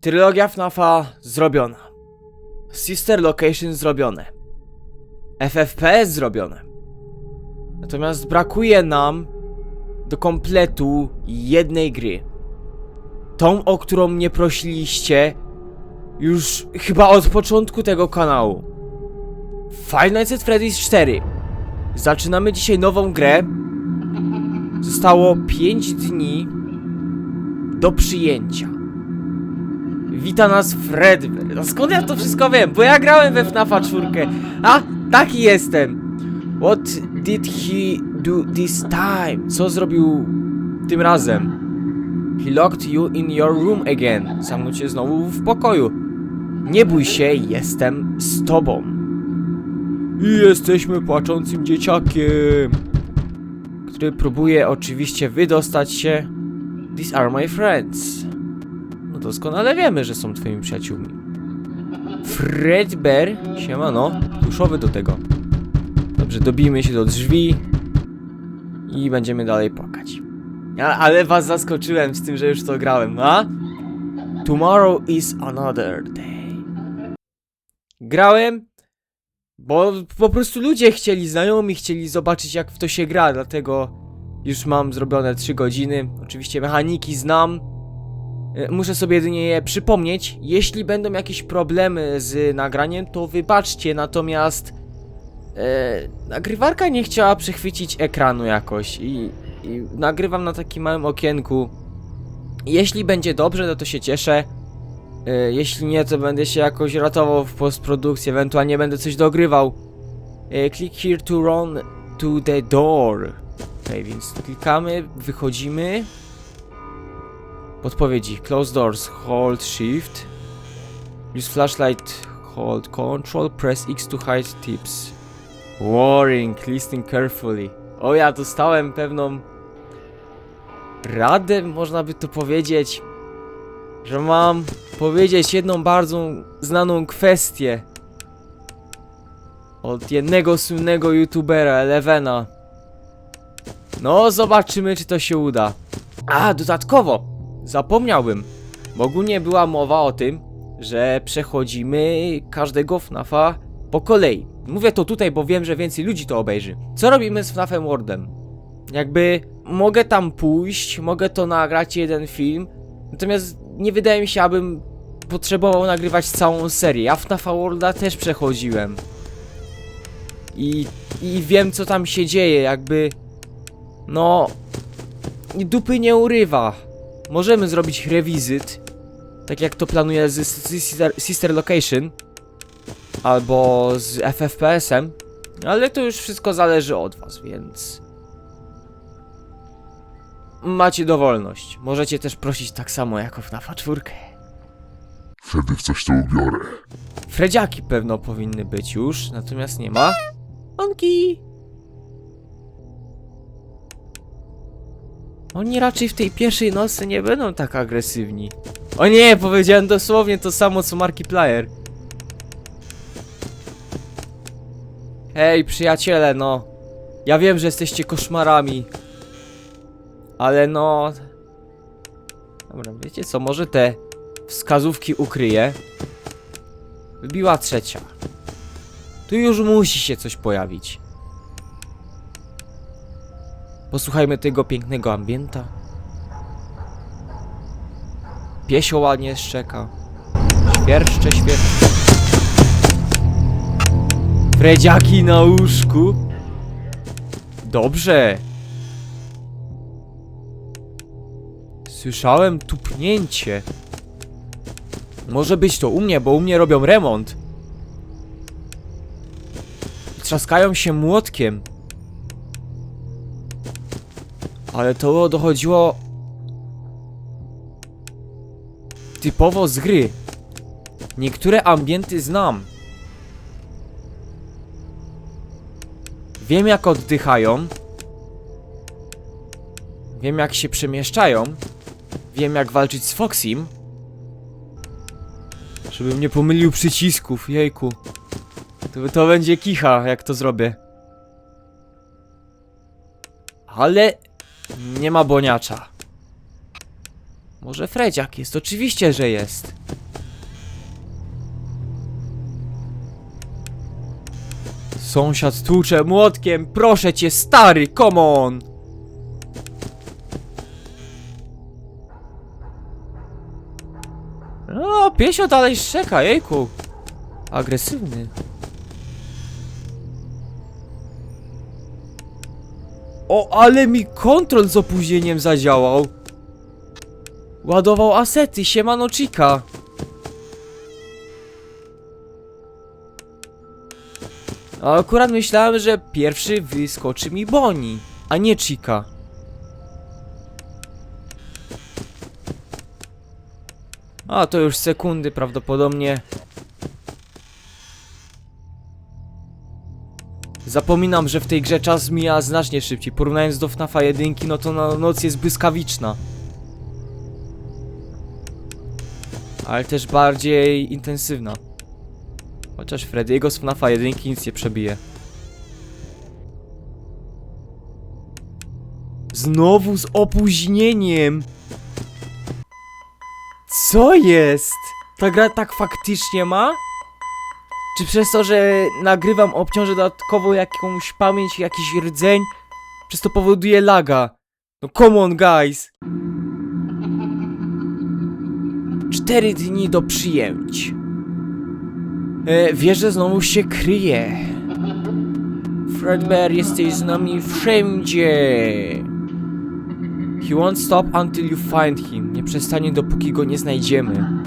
Trylogia FNAFa zrobiona. Sister Location zrobione. FFPS zrobione. Natomiast brakuje nam do kompletu jednej gry. Tą, o którą mnie prosiliście już chyba od początku tego kanału. Five Nights at Freddy's 4. Zaczynamy dzisiaj nową grę. Zostało 5 dni do przyjęcia. Wita nas Fredbear. No skąd ja to wszystko wiem? Bo ja grałem we FNAFa 4. A, taki jestem. What did he do this time? Co zrobił tym razem? He locked you in your room again. Zamknął cię znowu w pokoju. Nie bój się, jestem z tobą. I jesteśmy płaczącym dzieciakiem, który próbuje oczywiście wydostać się. These are my friends. Doskonale wiemy, że są twoimi przyjaciółmi. Fredbear, siemano, pluszowy do tego. Dobrze, dobijmy się do drzwi i będziemy dalej płakać. A, ale was zaskoczyłem z tym, że już to grałem, a? Tomorrow is another day. Grałem, bo po prostu ludzie chcieli, znajomi chcieli zobaczyć jak w to się gra, dlatego już mam zrobione 3 godziny. Oczywiście mechaniki znam. E, Muszę sobie jedynie je przypomnieć. Jeśli będą jakieś problemy z nagraniem, to wybaczcie, natomiast e, nagrywarka nie chciała przechwycić ekranu jakoś i, i nagrywam na takim małym okienku. Jeśli będzie dobrze, no to się cieszę. E, jeśli nie, to będę się jakoś ratował w postprodukcji, ewentualnie będę coś dogrywał. E, click here to run to the door. Okej, więc klikamy, wychodzimy. Podpowiedzi. Close doors, hold shift. Use flashlight, hold control, press X to hide tips. Warning, listening carefully. O, ja dostałem pewną radę, można by to powiedzieć, że mam powiedzieć jedną bardzo znaną kwestię od jednego słynnego youtubera, Elevena. No, zobaczymy, czy to się uda. A, dodatkowo, zapomniałbym, bo ogólnie była mowa o tym, że przechodzimy każdego FNAFa po kolei. Mówię to tutaj, bo wiem, że więcej ludzi to obejrzy. Co robimy z FNAFem Worldem? Jakby mogę tam pójść, mogę to nagrać jeden film, natomiast nie wydaje mi się, abym potrzebował nagrywać całą serię. Ja FNAFa Worlda też przechodziłem. I, I wiem, co tam się dzieje, jakby... No... Dupy nie urywa. Możemy zrobić rewizyt, tak jak to planuję z, sister, sister Location, albo z FFPS-em, ale to już wszystko zależy od was, więc... Macie dowolność. Możecie też prosić tak samo jak FNAFa 4. Wtedy w coś to ubiorę. Fredziaki pewno powinny być już, natomiast nie ma. Onki! Oni raczej w tej pierwszej nocy nie będą tak agresywni. O nie, powiedziałem dosłownie to samo co Markiplier. Hej, przyjaciele, no. Ja wiem, że jesteście koszmarami. Ale no... Dobra, wiecie co, może te wskazówki ukryję. Wybiła trzecia. Tu już musi się coś pojawić. Posłuchajmy tego pięknego ambienta. Piesio ładnie szczeka. Świerszcze, świerszcze. Fredziaki na łóżku. Dobrze. Słyszałem tupnięcie. Może być to u mnie, bo u mnie robią remont. Trzaskają się młotkiem. Ale to dochodziło typowo z gry. Niektóre ambienty znam. Wiem jak oddychają. Wiem jak się przemieszczają. Wiem jak walczyć z Foxim. Żebym nie pomylił przycisków, jejku. To, to będzie kicha, jak to zrobię. Ale nie ma boniacza. Może Fredziak jest? Oczywiście, że jest. Sąsiad tłucze młotkiem. Proszę cię, stary, come on! No, piesio dalej szczeka, jejku. Agresywny. O, ale mi kontrol z opóźnieniem zadziałał. Ładował asety, siemano chica. A akurat myślałem, że pierwszy wyskoczy mi Boni, a nie Chica. A to już sekundy prawdopodobnie. Zapominam, że w tej grze czas mija znacznie szybciej. Porównując do FNAFa 1, no to no, noc jest błyskawiczna. Ale też bardziej intensywna. Chociaż Freddy'ego z FNAFa 1 nic nie przebije. Znowu z opóźnieniem! Co jest? Ta gra tak faktycznie ma? Czy przez to, że nagrywam obciążę dodatkowo jakąś pamięć, jakiś rdzeń, przez to powoduje laga? No come on guys! Cztery dni do przyjęć. E, wieża znowu się kryje. Fredbear, jesteś z nami wszędzie. He won't stop until you find him. Nie przestanie dopóki go nie znajdziemy.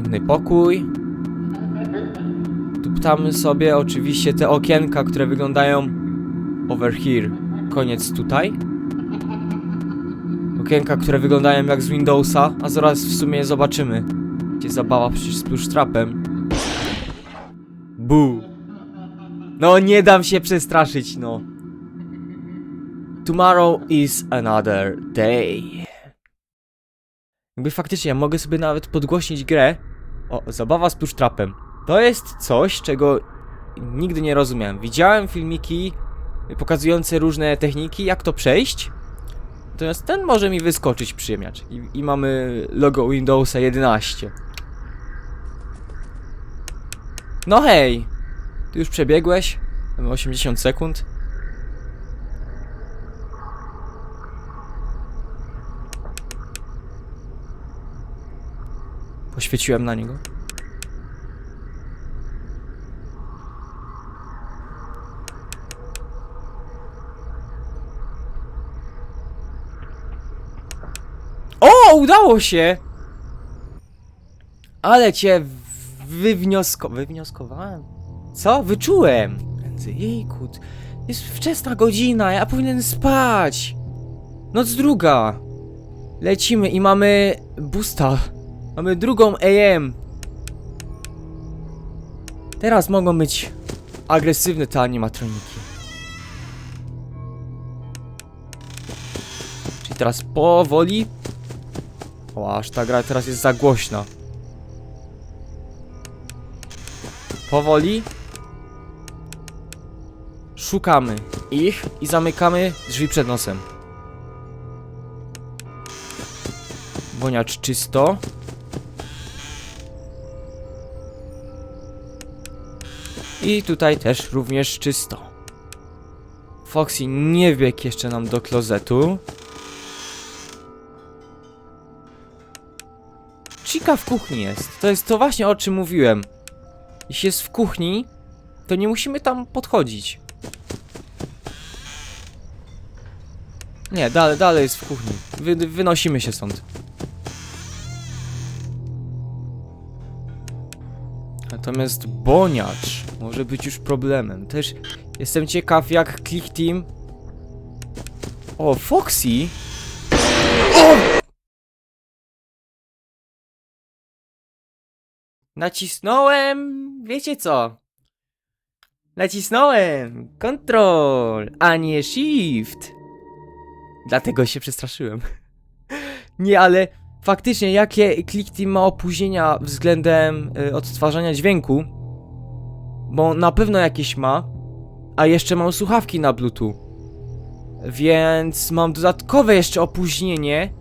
Piękny pokój. Tu ptamy sobie oczywiście te okienka, które wyglądają over here. Koniec tutaj. Okienka, które wyglądają jak z Windowsa, a zaraz w sumie zobaczymy. Gdzie zabawa przecież z plusztrapem. Bu. No nie dam się przestraszyć, no. Tomorrow is another day. Jakby faktycznie ja mogę sobie nawet podgłośnić grę. O, zabawa z plusztrapem. To jest coś, czego nigdy nie rozumiałem. Widziałem filmiki pokazujące różne techniki, jak to przejść. Natomiast ten może mi wyskoczyć przyjemniacz. I, I mamy logo Windowsa 11. No hej! Ty już przebiegłeś? Mamy 80 sekund. Poświeciłem na niego. O, udało się! Ale cię wywniosko... Wywnioskowałem? Co? Wyczułem! Jejku, t- jest wczesna godzina, ja powinien spać! Noc druga! Lecimy i mamy boosta. Mamy drugą AM. Teraz mogą być agresywne te animatroniki. Czyli teraz powoli. O, aż ta gra teraz jest za głośna. Powoli. Szukamy ich i zamykamy drzwi przed nosem. Woniacz czysto. I tutaj też również czysto. Foxy nie wbiegł jeszcze nam do klozetu. Chica w kuchni jest. To jest to właśnie o czym mówiłem. Jeśli jest w kuchni, to nie musimy tam podchodzić. Nie, dalej, dalej jest w kuchni. Wy, wynosimy się stąd. Natomiast boniacz może być już problemem. Też jestem ciekaw jak Click Team... O, Foxy? O! Nacisnąłem... Wiecie co? Nacisnąłem Control, a nie Shift. Dlatego się przestraszyłem. nie, ale faktycznie jakie Click Team ma opóźnienia względem y, odtwarzania dźwięku, bo na pewno jakieś ma, a jeszcze mam słuchawki na Bluetooth. Więc mam dodatkowe jeszcze opóźnienie,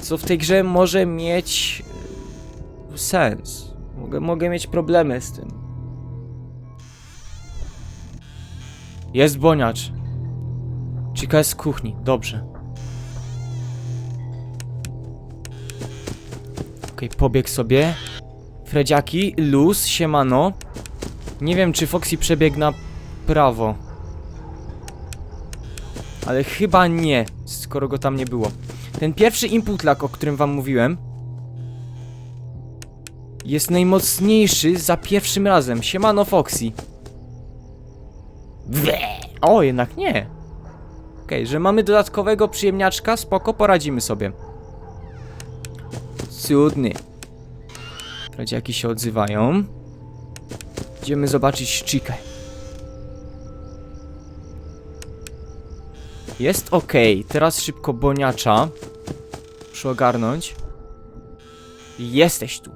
co w tej grze może mieć y, sens. Mogę, mogę mieć problemy z tym. Jest boniacz. Chica jest z kuchni, dobrze. Okej, pobiegł sobie. Fredziaki, luz, siemano. Nie wiem, czy Foxy przebiegł na prawo. Ale chyba nie, skoro go tam nie było. Ten pierwszy input lag, o którym wam mówiłem, jest najmocniejszy za pierwszym razem. Siemano Foxy. O, jednak nie. Okej, że mamy dodatkowego przyjemniaczka, spoko, poradzimy sobie. Cudny. Radziaki się odzywają. Idziemy zobaczyć Chikę. Jest ok. Teraz szybko boniacza. Muszę ogarnąć. Jesteś tu.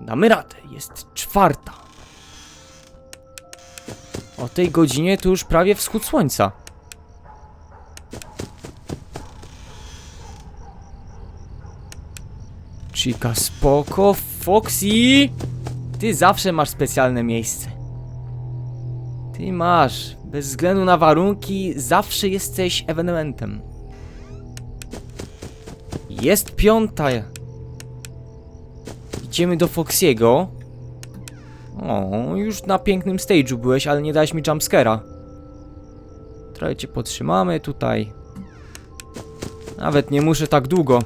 Damy radę. Jest czwarta. O tej godzinie to już prawie wschód słońca. Chica spoko, Foxy! Ty zawsze masz specjalne miejsce. Ty masz. Bez względu na warunki, zawsze jesteś ewenementem. Jest piąta. Idziemy do Foxiego. O, już na pięknym stage'u byłeś, ale nie dałeś mi jumpscare'a. Trochę cię podtrzymamy tutaj. Nawet nie muszę tak długo.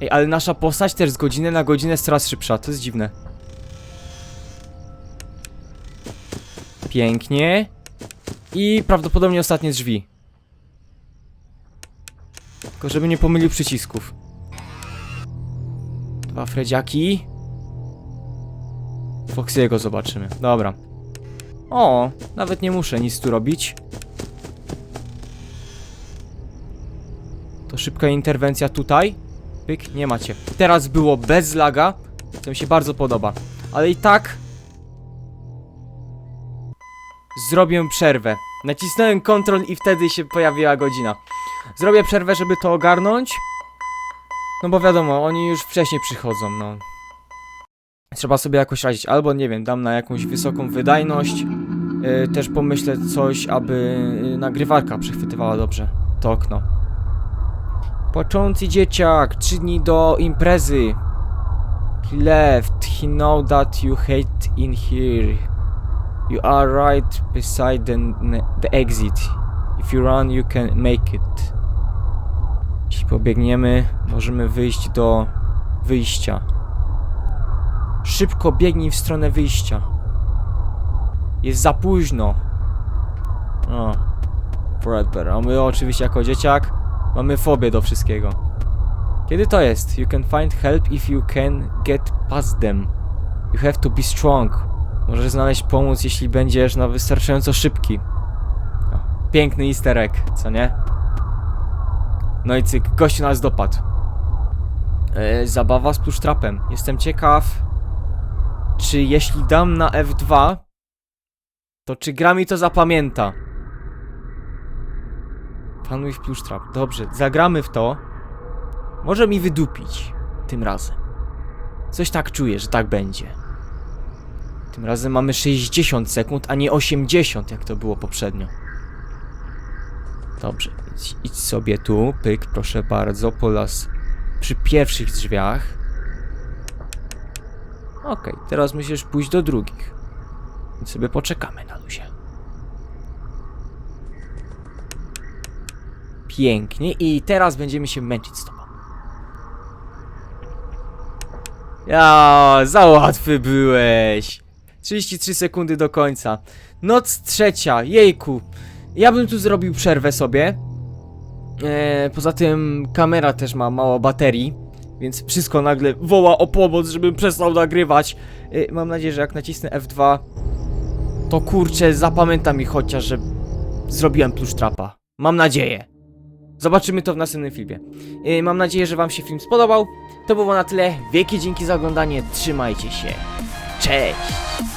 Ej, ale nasza postać też z godziny na godzinę jest coraz szybsza, to jest dziwne. Pięknie. I prawdopodobnie ostatnie drzwi. Tylko żeby nie pomylił przycisków. Dwa Fredziaki. Foxy'ego zobaczymy. Dobra. O, nawet nie muszę nic tu robić. To szybka interwencja tutaj. Pyk, nie macie. Teraz było bez laga, co mi się bardzo podoba. Ale i tak... Zrobię przerwę. Nacisnąłem Ctrl i wtedy się pojawiła godzina. Zrobię przerwę, żeby to ogarnąć. No bo wiadomo, oni już wcześniej przychodzą, no. Trzeba sobie jakoś radzić. Albo, nie wiem, dam na jakąś wysoką wydajność. Yy, też pomyślę coś, aby yy, nagrywarka przechwytywała dobrze to okno. Poczący dzieciak, trzy dni do imprezy. He left, he know that you hate in here. You are right beside the, the exit. If you run, you can make it. Jeśli pobiegniemy, możemy wyjść do wyjścia. Szybko biegnij w stronę wyjścia. Jest za późno. O. Fredbear. A my oczywiście jako dzieciak mamy fobię do wszystkiego. Kiedy to jest? You can find help if you can get past them. You have to be strong. Możesz znaleźć pomoc, jeśli będziesz na wystarczająco szybki. O, piękny easter co nie? No i cyk, gościu nas dopadł. E, zabawa z plusztrapem. Jestem ciekaw, czy jeśli dam na F2, to czy gra mi to zapamięta? Panuj w plusztrap. Dobrze, zagramy w to. Może mi wydupić tym razem. Coś tak czuję, że tak będzie. Tym razem mamy 60 sekund, a nie 80, jak to było poprzednio. Dobrze, idź, sobie tu, pyk, proszę bardzo, po las przy pierwszych drzwiach. Okej, teraz musisz pójść do drugich. Więc sobie poczekamy na luzie. Pięknie, i teraz będziemy się męczyć z tobą. Ja, za łatwy byłeś. 33 sekundy do końca. Noc trzecia, jejku. Ja bym tu zrobił przerwę sobie. Eee, poza tym kamera też ma mało baterii, więc wszystko nagle woła o pomoc, żebym przestał nagrywać. Eee, mam nadzieję, że jak nacisnę F2, to kurczę, zapamięta mi chociaż, że zrobiłem plusz trapa. Mam nadzieję. Zobaczymy to w następnym filmie. Eee, mam nadzieję, że wam się film spodobał. To było na tyle. Wielkie dzięki za oglądanie. Trzymajcie się. Cześć!